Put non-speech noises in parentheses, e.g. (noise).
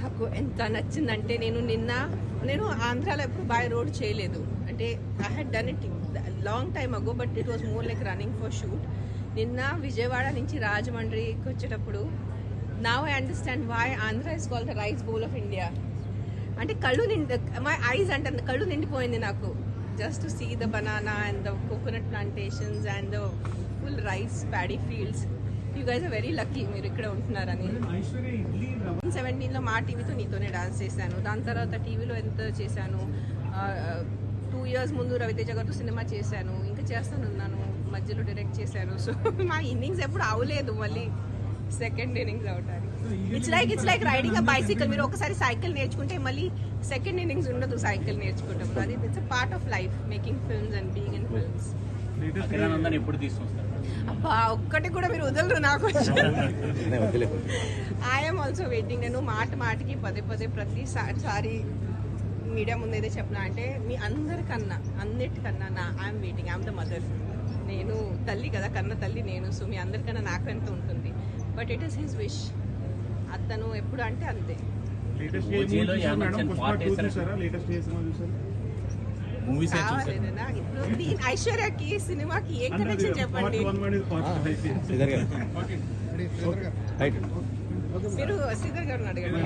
నాకు ఎంత నచ్చిందంటే నేను నిన్న నేను ఆంధ్రాలో ఎప్పుడు బై రోడ్ చేయలేదు. అంటే I had done it long time ago but it was more like running for shoot నిన్న విజయవాడ నుంచి రాజమండ్రికి వచ్చేటప్పుడు నా I understand why Andhra is call the rice bowl of India అంటే కళ్ళు నిండి మై ఐస్ అంటే కళ్ళు నిండిపోయింది నాకు. Just see the banana and the coconut plantations and the full rice paddy fields you guys are very lucky మీరు ఇక్కడ ఉంటున్నారని. సెవెంటీన్లో మా టీవీతో నీతోనే డాన్స్ చేశాను. దాని తర్వాత టీవీలో ఎంత చేశాను? టూ ఇయర్స్ ముందు రవితేజ గారితో సినిమా చేశాను. ఇంకా చేస్తానున్నాను. మధ్యలో డైరెక్ట్ చేశాను. సో (laughs) మా ఇన్నింగ్స్ ఎప్పుడు అవలేదు మళ్ళీ. సెకండ్ ఇన్నింగ్స్ అవటానికి it's like it's like riding a bicycle మీరు ఒకసారి సైకిల్ నేర్చుకుంటే మళ్ళీ సెకండ్ ఇన్నింగ్స్ ఉండదు సైకిల్ నేర్చుకుంటాం. అది it's a part of life making films and being in films అబ్బా ఒక్కటి కూడా మీరు వదలరు నాకు. ఐఎమ్ ఆల్సో వెయిటింగ్ నేను మాట మాటకి పదే పదే ప్రతిసారి మీడియా ముందు ఏదో చెప్పిన అంటే మీ అందరికన్నా అన్నిటికన్నా నా I'm waiting I'm the mother నేను తల్లి కదా కన్న తల్లి నేను. సో మీ అందరికన్నా నాకు ఎంత ఉంటుంది? But it is his wish. అతను ఎప్పుడు అంటే అంతే. ఇప్పుడు దీని ఐశ్వర్యకి సినిమాకి ఏం కనెక్షన్ చెప్పండి? శ్రీధర్ గారు. మీరు శ్రీధర్ గారిని అడగండి.